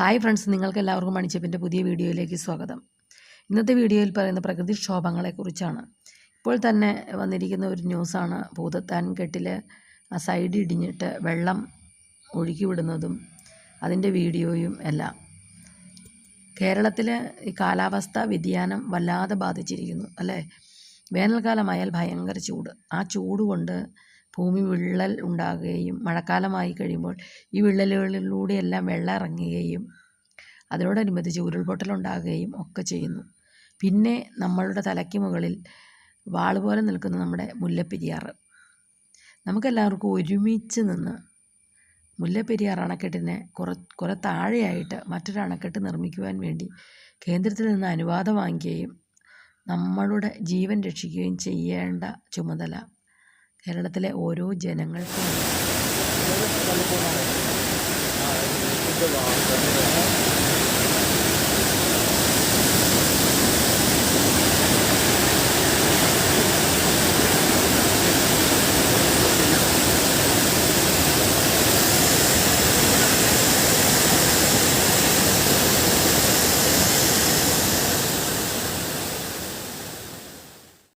Hi friends നിങ്ങൾക്ക് എല്ലാവർക്കും മണിച്ചപ്പിന്റെ പുതിയ വീഡിയോയിലേക്ക് സ്വാഗതം. ഇന്നത്തെ വീഡിയോയിൽ പറയുന്ന പ്രകൃതിക്ഷോഭങ്ങളെക്കുറിച്ചാണ്. ഇപ്പോൾ തന്നെ വന്നിരിക്കുന്ന ഒരു ന്യൂസാണ്. ഭൂതത്താൻ കെട്ടിൽ ആ സൈഡ് ഇടിഞ്ഞിട്ട് വെള്ളം ഒഴുക്കി വിടുന്നതും അതിന്റെ വീഡിയോയും എല്ലാം. കേരളത്തിൽ ഈ കാലാവസ്ഥ വ്യതിയാനം വല്ലാതെ ബാധിച്ചിരിക്കുന്നു അല്ലേ? വേനൽക്കാലമായാൽ ഭയങ്കര ചൂട്. ആ ചൂട് കൊണ്ട് ഭൂമി വിള്ളൽ ഉണ്ടാകുകയും മഴക്കാലമായി കഴിയുമ്പോൾ ഈ വിള്ളലുകളിലൂടെയെല്ലാം വെള്ളം ഇറങ്ങുകയും അതിനോടനുബന്ധിച്ച് ഉരുൾപൊട്ടലുണ്ടാകുകയും ഒക്കെ ചെയ്യുന്നു. പിന്നെ നമ്മളുടെ തലയ്ക്ക് മുകളിൽ വാൾ പോലെ നിൽക്കുന്ന നമ്മുടെ മുല്ലപ്പെരിയാർ. നമുക്കെല്ലാവർക്കും ഒരുമിച്ച് നിന്ന് മുല്ലപ്പെരിയാർ അണക്കെട്ടിനെ കുറ കുറെ താഴെയായിട്ട് മറ്റൊരു അണക്കെട്ട് നിർമ്മിക്കുവാൻ വേണ്ടി കേന്ദ്രത്തിൽ നിന്ന് അനുവാദം വാങ്ങുകയും നമ്മളുടെ ജീവൻ രക്ഷിക്കുകയും ചെയ്യേണ്ട ചുമതല കേരളത്തിലെ ഓരോ ജനങ്ങൾക്കും.